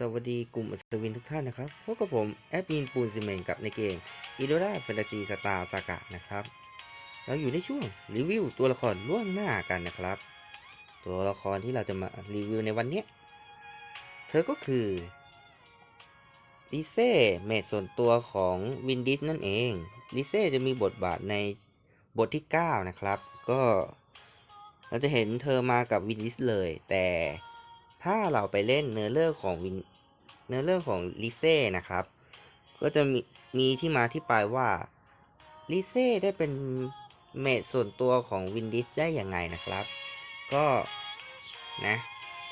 สวัสดีกลุ่มอัศวินทุกท่านนะครับ พบกับผม แอดมินปูนซีเมนกับในเกมอีโดราแฟนตาซีสตาร์สากะนะครับ เราอยู่ในช่วงรีวิวตัวละครล่วงหน้ากันนะครับ ตัวละครที่เราจะมารีวิวในวันนี้ เธอก็คือลิเซ่เมดส่วนตัวของวินดิสนั่นเองลิเซ่จะมีบทบาทในบทที่ 9 นะครับ ก็เราจะเห็นเธอมากับวินดิสเลย แต่ ถ้าเราไปเล่นเนื้อเรื่องของวินเนื้อเรื่องของลิเซ่นะครับ ก็จะมีมีที่มาที่ไปว่าลิเซ่ได้เป็นเมดส่วนตัวของวินดิสได้ยังไงนะครับ ก็นะ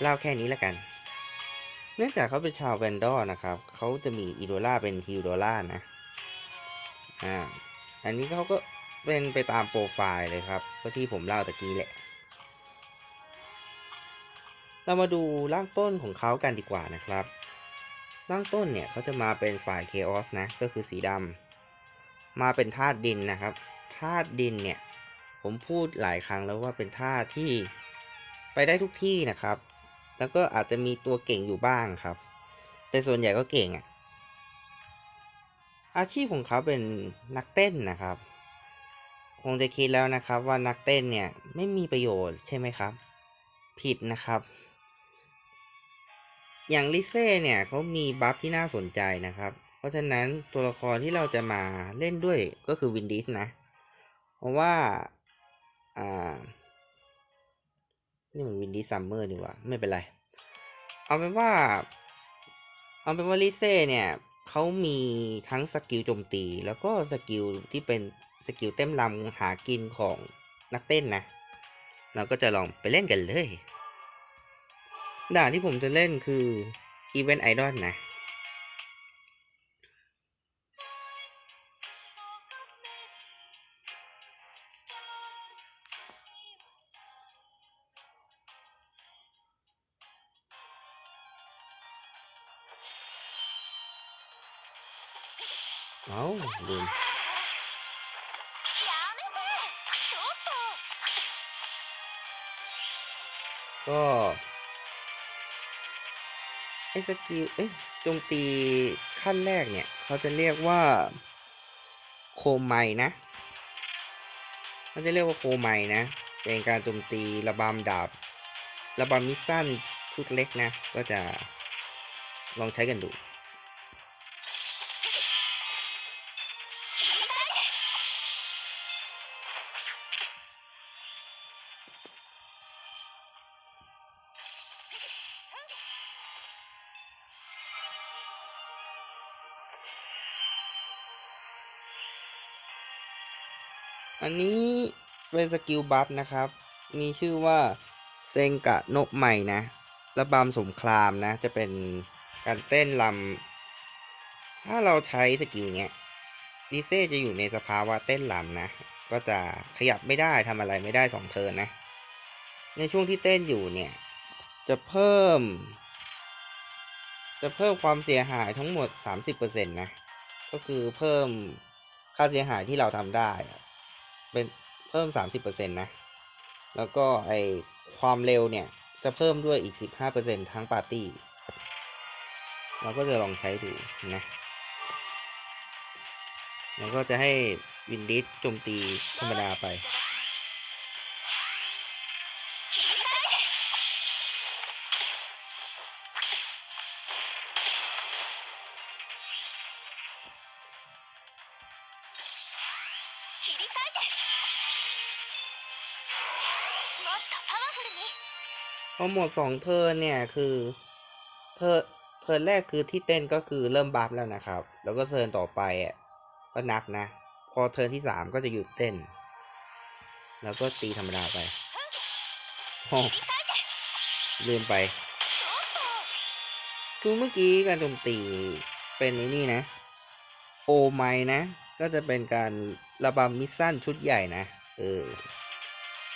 เล่าแค่นี้แล้วกัน เนื่องจากเขาเป็นชาวแวนดอร์นะครับ เขาจะมีอีโดล่าเป็นฮิลโดล่านะ อ่า อันนี้เขาก็เป็นไปตามโปรไฟล์เลยครับ ก็ที่ผมเล่าตะกี้แหละ เรามาดูร่างต้นของเขากันดีกว่านะครับ ร่างต้นเนี่ยเขาจะมาเป็นฝ่ายเคออสนะ ก็คือสีดำ มาเป็นธาตุดินนะครับ ธาตุดินเนี่ย ผมพูดหลายครั้งแล้วว่าเป็นธาตุที่ไปได้ทุกที่นะครับ แล้วก็อาจจะมีตัวเก่งอยู่บ้างครับ แต่ส่วนใหญ่ก็เก่งอะ่ะ อาชีพของเขาเป็นนักเต้นนะครับ คงจะคิดแล้วนะครับว่านักเต้นเนี่ยไม่มีประโยชน์ใช่ไหมครับ ผิดนะครับ อย่างลิเซ่เนี่ยเขามีบัฟที่น่าสนใจนะครับ เพราะฉะนั้นตัวละครที่เราจะมาเล่นด้วยก็คือวินดิสนะ เพราะว่า อ่า นี่มันวินดี้ซัมเมอร์ดีกว่า ไม่เป็นไร เอาเป็นว่า เอาเป็นว่าลิเซ่เนี่ยเขามีทั้งสกิลโจมตี แล้วก็สกิลที่เป็นสกิลเต็มลำหากินของนักเต้นนะ เราก็จะลองไปเล่นกันเลย ด่านที่ผมจะเล่นคือ Event Idol นะ สกิล เอ้ยโจมตีขั้นแรกเนี่ย เขาจะเรียกว่า โคมไมนะเขาจะเรียกว่าโคมไมนะ เป็นการโจมตีระบำดาบ ระบำมิสสั้นชุดเล็กนะ ก็จะลองใช้กันดู เป็นสกิลบัฟนะครับ มีชื่อว่าเซงกะโนะใหม่นะระบำสงครามนะ จะเป็นการเต้นลำ ถ้าเราใช้สกิลเนี้ยดิเซ่จะอยู่ในสภาวะเต้นลำนะ ก็จะขยับไม่ได้ทำอะไรไม่ได้สองเทิร์นนะ ในช่วงที่เต้นอยู่เนี่ย จะเพิ่ม จะเพิ่มความเสียหายทั้งหมด 30%นะ ก็คือเพิ่มค่าเสียหายที่เราทำได้ เป็น เพิ่ม 30%นะ แล้วก็ไอความเร็วเนี่ย จะเพิ่มด้วยอีก 15%ทั้งปาร์ตี้ เราก็จะลองใช้ดูนะ แล้วก็จะให้วินดิสโจมตีธรรมดาไป อหมดสองเทอร์เนี่ยคือเทอร์เทอร์แรกคือที่เต้นก็คือเริ่มบัฟแล้วนะครับ แล้วก็เทิร์นต่อไปอะก็นับนะ พอเทิร์นที่สามก็จะหยุดเต้น แล้วก็ตีธรรมดาไปลืมไป คือเมื่อกี้การโจมตีเป็นนี่นะ โอไมนะ ก็จะเป็นการระบำมิสซั่นชุดใหญ่นะ เออ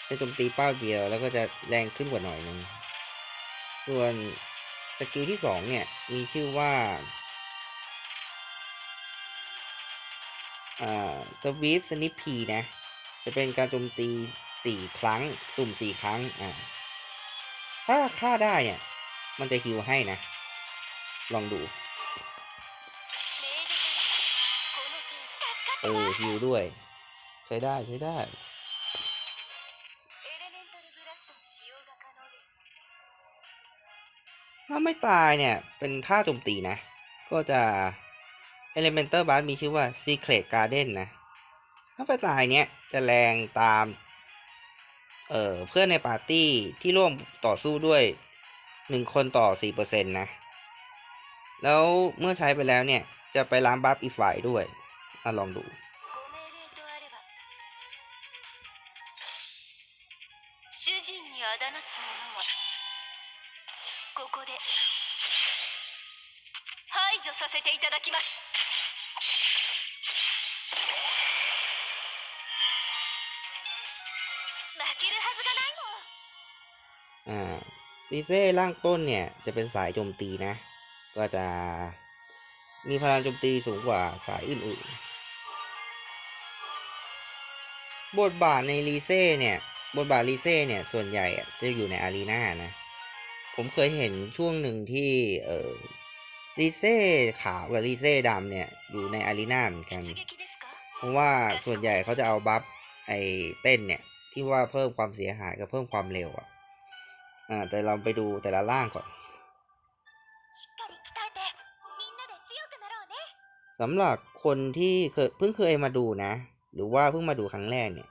จะโจมตีเป้าเดียวแล้วก็จะแรงขึ้นกว่าหน่อยนึง ส่วนสกิลที่สองเนี่ย มีชื่อว่าอ่าสวีปสนิปพีนะ จะเป็นการโจมตีสี่ครั้ง สุ่มสี่ครั้ง อ่า ถ้าฆ่าได้เนี่ย มันจะฮิวให้นะ ลองดูメールเออฮิวด้วย ใช้ได้ ใช้ได้ ถ้าไม่ตายเนี่ย เป็นท่าโจมตีนะ ก็จะ Elemental b a s มีชื่อว่า Secret Garden นะ ถ้าไปตายเนี่ย จะแรงตาม เอ่อ เพื่อนในปาร์ตี้ที่ร่วมต่อสู้ด้วย 1 คนต่อ 4%นะ แล้วเมื่อใช้ไปแล้วเนี่ย จะไปล้างบัฟอีกฝ่ายด้วยมาลองดู ここで排除させていただきます負けるはずがないもん อ่าลิเซ่ร่างต้นเนี่ย จะเป็นสายโจมตีนะ ก็จะมีพลังโจมตีสูงกว่าสายอื่นๆ บทบาทในลีเซ่เนี่ย บทบาทลีเซ่เนี่ย ส่วนใหญ่อะจะอยู่ในอารีนานะ ผมเคยเห็นช่วงหนึ่งที่เออลีเซ่ขาวกับลีเซ่ดำเนี่ยอยู่ในอารีนาเหมือนกัน เพราะว่าส่วนใหญ่เขาจะเอาบัฟไอเต้นเนี่ย ที่ว่าเพิ่มความเสียหายกับเพิ่มความเร็วอะอ่าแต่เราไปดูแต่ละล่างก่อนสำหรับคนที่เพิ่งเคยมาดูนะ หรือว่าเพิ่งมาดูครั้งแรกเนี่ย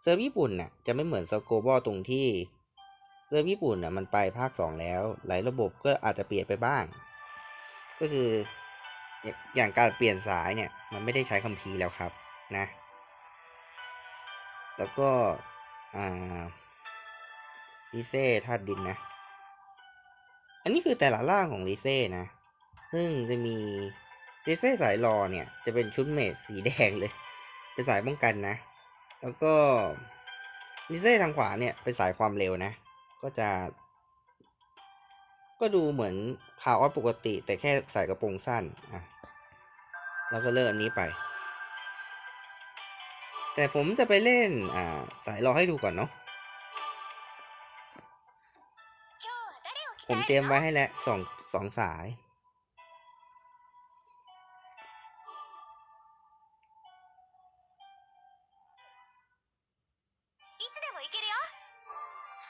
เซิร์ฟญี่ปุ่นน่ะจะไม่เหมือนสโกบอตรงที่ ซิร์ฟญี่ปุ่นน่ะมันไปภาคสองแล้ว หลายระบบก็อาจจะเปลี่ยนไปบ้าง ก็คืออย่างการเปลี่ยนสายเนี่ย มันไม่ได้ใช้คัมภีร์แล้วครับนะ แล้วก็อ่าลิเซ่ธาตุดินนะ อันนี้คือแต่ละร่างของลิเซ่นะ ซึ่งจะมีลิเซ่สายรอเนี่ย จะเป็นชุดเมดสีแดงเลย เป็นสายป้องกันนะ แล้วก็ลิเซ่ทางขวาเนี่ย เป็นสายความเร็วนะ ก็จะ ก็ดูเหมือนคาวอสปกติ แต่แค่ใส่กระโปรงสั้นอะแล้วก็เลิกอันนี้ไป แต่ผมจะไปเล่นอ่าสายรอให้ดูก่อนเนาะผมเตรียมไว้ให้แล้วสองสองสาย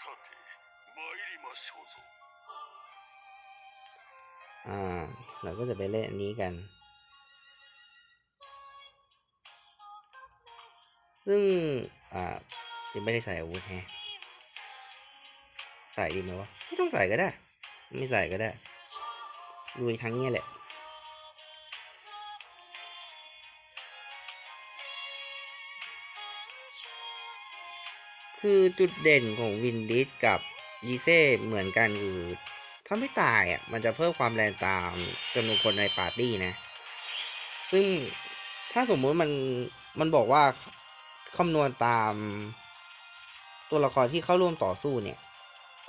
さてりましょうぞ อ่า เราก็จะไปเล่นอันนี้กัน ซึ่ง อ่า ยังไม่ได้ใส่อาวุธแฮะ ใส่ดีไหมวะ ไม่ต้องใส่ก็ได้ ไม่ใส่ก็ได้ลุยทั้งเนี้ยแหละ คือจุดเด่นของวินดิสกับ ยีเซ่เหมือนกันคือถ้าไม่ตายอะมันจะเพิ่มความแรงตามจำนวนคนในปาร์ตี้นะ ซึ่งถ้าสมมุติมันมันบอกว่าคำนวณตามตัวละครที่เข้าร่วมต่อสู้เนี่ย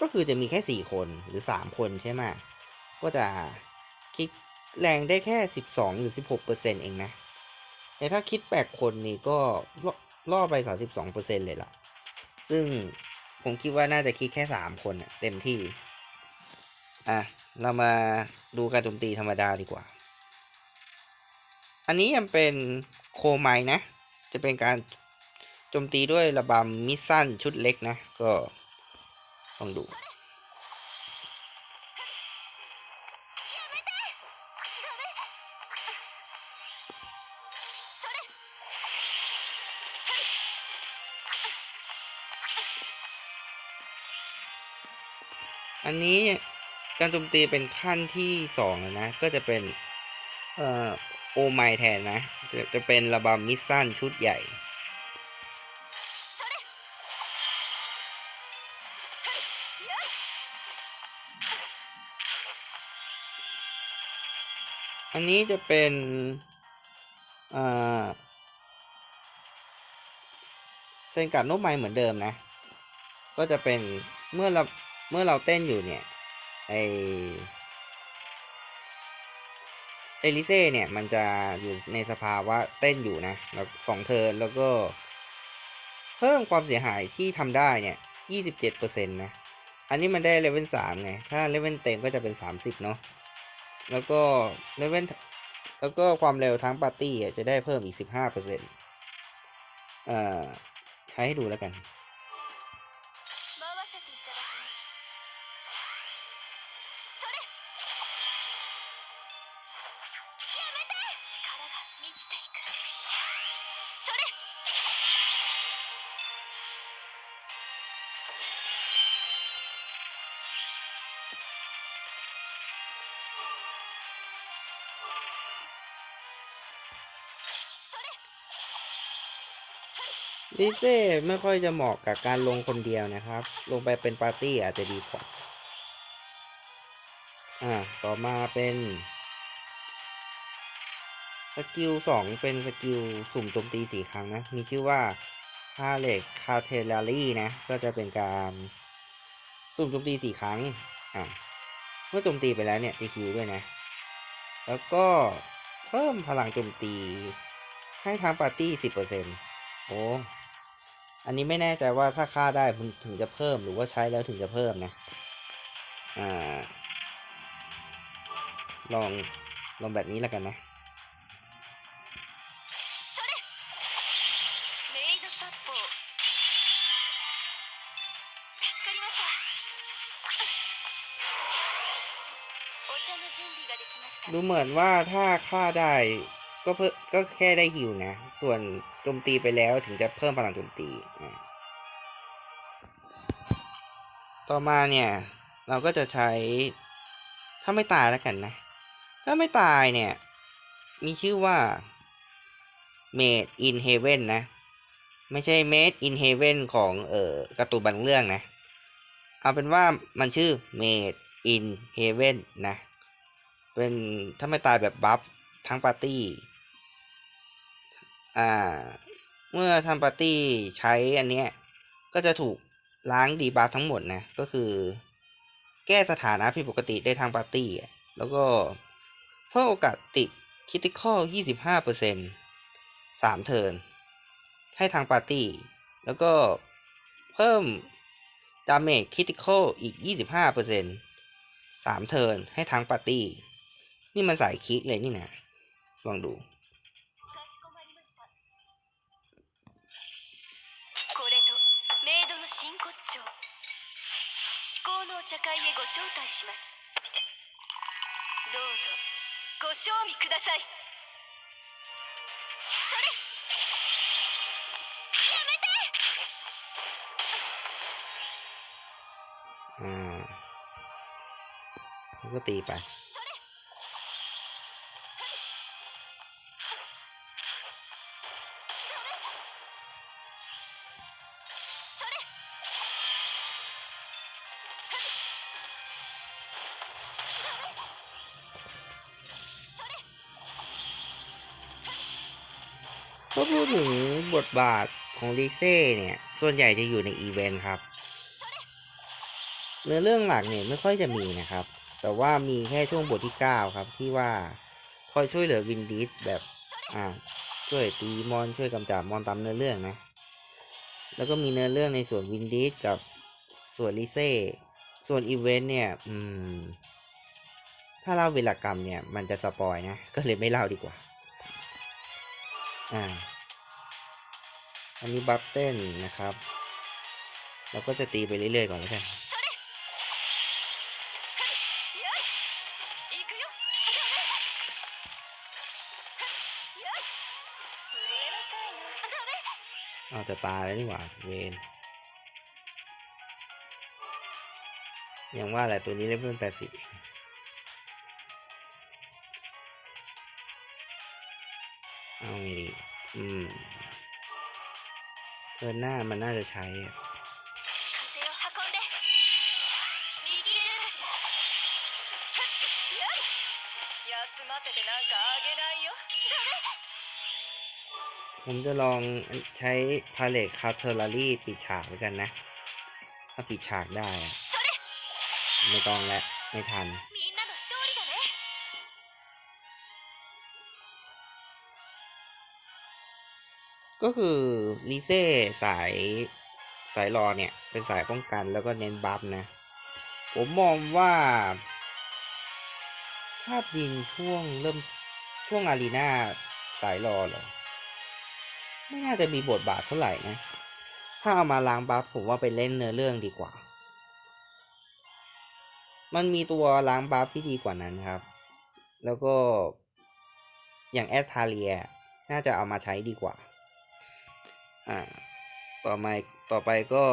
ก็คือจะมีแค่สี่คนหรือสามคนใช่ไหมก็จะคิดแรงได้แค่สิบสองหรือสิบหกเปอร์เซ็นเองนะแต่ถ้าคิดแปดคนนี่ก็ล่อไปสามสิบสองเปอร์เซ็นเลยล่ะ ซึ่ง ผมคิดว่าน่าจะคิดแค่สามคนน่ะเต็มที่ อะ เรามาดูการโจมตีธรรมดาดีกว่า อันนี้ยังเป็นโคไมนะ จะเป็นการโจมตีด้วยระบำมิสซันชุดเล็กนะ ก็ลองดู อันนี้การโจมตีเป็นขั้นที่2แล้วนะ ก็จะเป็นโอไมแทนนะ จะจะเป็นระบำมิสซันชุดใหญ่ อันนี้จะเป็นเอ่ซนกัดโนไมเหมือนเดิมนะ ก็จะเป็นเมื่อเรา เมื่อเราเต้นอยู่เนี่ย ไอเอลิเซ่เนี่ย มันจะอยู่ในสภาวะเต้นอยู่นะแล้วสองเทินแล้วก็ เพิ่มความเสียหายที่ทำได้เนี่ยยี่สิบเจ็ดเปอร์เซ็นต์นะ อันนี้มันได้เลเวลสามไง ถ้าเลเวลเต็มก็จะเป็นสามสิบเนาะแล้วก็เลเวลแล้วก็ความเร็วทั้งปาร์ตี้จะได้เพิ่มอีกสิบห้าเปอร์เซ็นต์เอ่อใช้ให้ดูแล้วกัน ลิเซ่ไม่ค่อยจะเหมาะกับการลงคนเดียวนะครับ ลงไปเป็นปาร์ตี้อาจจะดีกว่า อ่า ต่อมาเป็น สกิลสองเป็นสกิล สุ่มโจมตีสี่ครั้งนะ มีชื่อว่าฮาเล็กคาเทลารีนะ ก็จะเป็นการสุ่มโจมตีสี่ครั้ง อ่าเมื่อโจมตีไปแล้วเนี่ยจะคิวด้วยนะ แล้วก็เพิ่มพลังโจมตีให้ทั้งปาร์ตี้สิบเปอร์เซ็นต์โอ้ อันนี้ไม่แน่ใจว่าถ้าค่าได้คุณถึงจะเพิ่มหรือว่าใช้แล้วถึงจะเพิ่มนะอ่า ลองลองแบบนี้แล้วกันนะดูเหมือนว่าถ้าค่าได้ ก็เพิ่ก็แค่ได้ฮิวนะ ส่วนโจมตีไปแล้วถึงจะเพิ่มพลังโจมตี ต่อมาเนี่ย เราก็จะใช้ ถ้าไม่ตายแล้วกันนะ ถ้าไม่ตายเนี่ย มีชื่อว่า Made in Heaven นะ ไม่ใช่ Made in Heaven ของเอ่อการ์ตูนบางเรื่องนะ เอาเป็นว่ามันชื่อ Made in Heaven นะ เป็นถ้าไม่ตายแบบบัฟทั้งปาร์ตี้ อ่า เมื่อทำปาร์ตี้ใช้อันเนี้ย ก็จะถูกล้างดีบัฟทั้งหมดนะ ก็คือ แก้สถานะผิดปกติได้ทางปาร์ตี้ แล้วก็เพิ่มโอกาสติดคิติคอล25%สามเทิร์น ให้ทางปาร์ตี้ แล้วก็เพิ่มดาเมจคิติคอลอีก 25%สาเทิร์น ให้ทางปาร์ตี้ นี่มันสายคิกเลยนี่นะ ลองดู ご招待しますどうぞご賞味くださいそれやめて อ่าแล้วก็ตีไป ถึงบทบาทของลิเซ่เนี่ย ส่วนใหญ่จะอยู่ในอีเวนต์ครับ เนื้อเรื่องหลักเนี่ยไม่ค่อยจะมีนะครับ แต่ว่ามีแค่ช่วงบทที่ 9 ครับ ที่ว่าคอยช่วยเหลือวินดิสแบบอ่าช่วยตีมอนช่วยกำจัดมอนตามเนื้อเรื่องนะ แล้วก็มีเนื้อเรื่องในส่วนวินดิสกับส่วนลิเซ่ ส่วนอีเวนต์เนี่ย อืม ถ้าเล่าเวลากรรมเนี่ย มันจะสปอยนะ ก็เลยไม่เล่าดีกว่า อ่า อันนี้บัฟเต้นนะครับ เราก็จะตีไปเรื่อยๆก่อนแล้วกันเอาจะตายแล้วนี่หว่าเวนยังว่าแหละตัวนี้เล่นเป็นแปดสิบเอาไงดีอืม อหน้ามันน่าจะใช้ผมจะลองใช้พาเลตคาเทอร์ลี่ปิดฉากแล้วกันนะ ถ้าปิดฉากได้ ไม่ต้องแล้ว ไม่ทัน ก็คือลิเซ่สายสายรอเนี่ย เป็นสายป้องกันแล้วก็เน้นบัฟนะ ผมมองว่าถธาตุดินช่วงเริ่มช่วงอารีนาสายรอเหรอ ไม่น่าจะมีบทบาทเท่าไหร่นะ ถ้าเอามาล้างบัฟผมว่าไปเล่นเนื้อเรื่องดีกว่า มันมีตัวล้างบัฟที่ดีกว่านั้นครับ แล้วก็อย่างแอสทาเลีย น่าจะเอามาใช้ดีกว่า อ่า ต่อมาต่อไปก็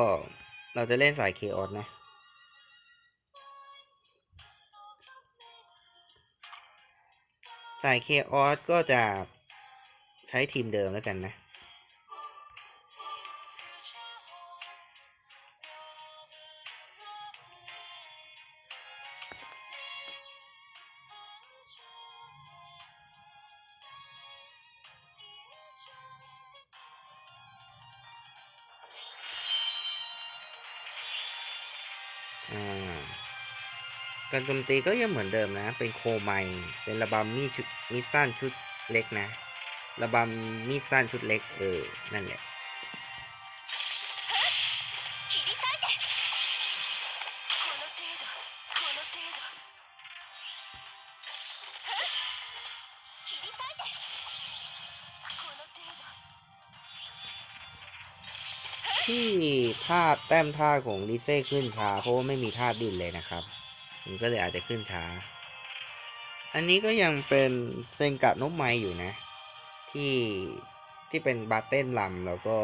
เราจะเล่นสายเคออสนะ สายเคออสก็จะใช้ทีมเดิมแล้วกันนะ การโจมตีก็ยังเหมือนเดิมนะ เป็นโคไมเป็นระบำมีดชุดมีดสั้นชุดเล็กนะ ระบำมีดสั้นชุดเล็กเออ นั่นแหละาแต้มท่าของลิเซ่ขึ้นช้าเพราะว่าไม่มีท่าดินเลยนะครับ มันก็เลยอาจจะขึ้นช้า อันนี้ก็ยังเป็นเซนกะนกไม้อยู่นะ ที่ที่เป็นบาเต้นลำแล้วก็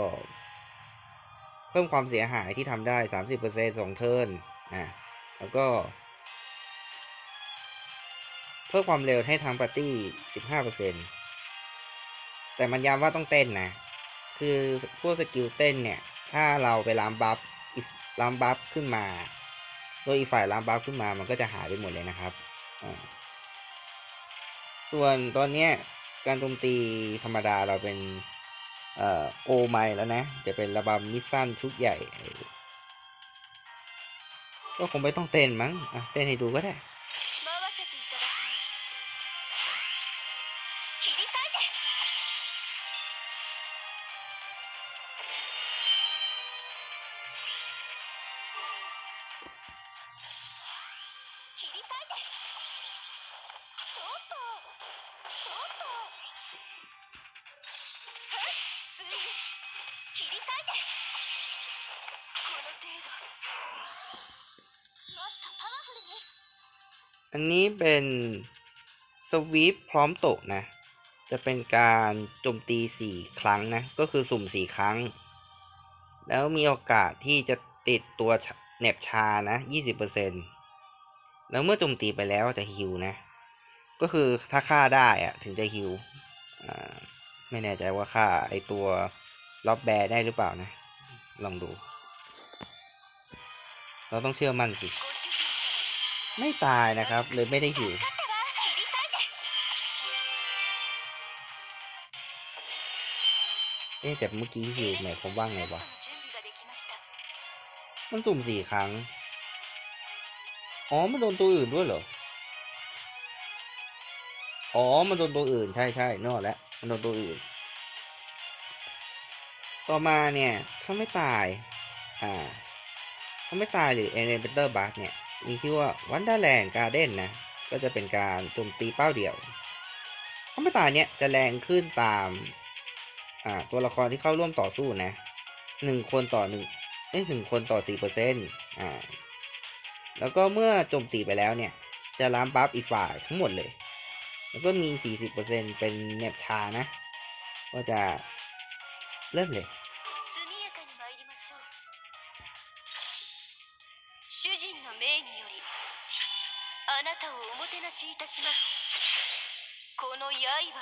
เพิ่มความเสียหายที่ทำได้ 30%สองเทิร์นนะแล้วก็ เพิ่มความเร็วให้ทั้งปาร์ตี้ 15%แต่มันย้ำว่าต้องเต้นนะ คือพวกสกิลเต้นเนี่ย ถ้าเราไปลามบัฟอีกลามบัฟขึ้นมาโดยอีกฝ่ายลามบัฟขึ้นมามันก็จะหายไปหมดเลยนะครับ ส่วนตอนนี้การโจมตีธรรมดาเราเป็นโอไมแล้วนะ จะเป็นระบำมิสซันชุดใหญ่ ก็คงไม่ต้องเต้นมั้งเต้นให้ดูก็ได้ เป็นสวีปพร้อมตกนะ จะเป็นการโจมตี 4 ครั้งนะ ก็คือสุ่ม 4 ครั้ง แล้วมีโอกาสที่จะติดตัวแหนบชานะ 20%แล้วเมื่อโจมตีไปแล้วจะฮิวนะ ก็คือถ้าฆ่าได้อะถึงจะฮิวไม่แน่ใจว่าฆ่าไอตัวล็อบแบร์ได้หรือเปล่านะ ลองดู เราต้องเชื่อมั่นสิ ไม่ตายนะครับเลยไม่ได้หิวเอ๊แต่เมื่อกี้หิวไหนผมว่างไงวะมันสุ่มสี่ครั้ง อ๋อ มันโดนตัวอื่นด้วยเหรอ อ๋อ มันโดนตัวอื่นใช่ใช่นอกแล้ว มันโดนตัวอื่น ต่อมาเนี่ย ถ้าไม่ตาย อ่า ถ้าไม่ตายหรือเอเลนเปเตอร์บัสเนี่ย มีชื่อว่า Wonderland Garden นะ ก็จะเป็นการโจมตีเป้าเดี่ยวถ้ามตาเนี่ยจะแรงขึ้นตามอ่าตัวละครที่เข้าร่วมต่อสู้นะหนึ่งคนต่อหนึ่งเอ้ยหนึ่งคนต่อสี่เปอร์เซ็นต์อ่าแล้วก็เมื่อโจมตีไปแล้วเนี่ย จะล้ามบัฟอีกฝ่ายทั้งหมดเลย แล้วก็มีสี่สิบเปอร์เซ็นต์เป็นเน็บชานะ ก็จะเริ่มเลย 主人の命によりあなたをおもてなしいたしますこの刃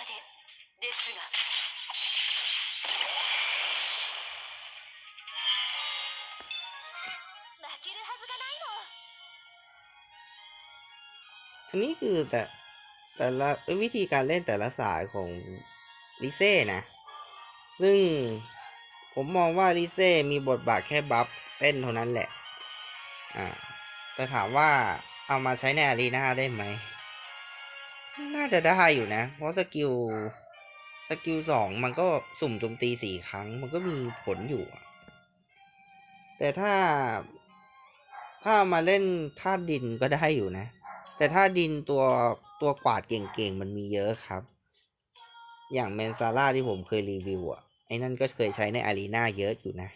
でですが負けるはずがないの อันนี้คือแต่แต่ละเอ้ยวิธีการเล่นแต่ละสายของลิเซ่นะ ซึ่งผมมองว่าลิเซ่มีบทบาทแค่บัฟเต้นเท่านั้นแหละ อ่าแต่ถามว่าเอามาใช้ในอารีนาได้ไหม น่าจะได้อยู่นะ เพราะสกิล สกิลสองมันก็สุ่มโจมตีสี่ครั้ง มันก็มีผลอยู่ แต่ถ้า ถ้ามาเล่นธาตุดินก็ได้อยู่นะ แต่ถ้าดินตัวตัวกวาดเก่งๆ มันมีเยอะครับ อย่างแมนซาร่าที่ผมเคยรีวิวอะไอ้นั่นก็เคยใช้ในอารีนาเยอะอยู่นะ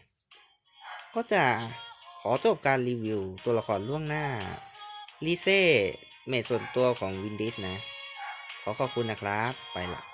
ก็จะ ขอจบการรีวิวตัวละครล่วงหน้าลิเซ่เมจส่วนตัวของวินดิสนะ ขอขอบคุณนะครับ ไปละ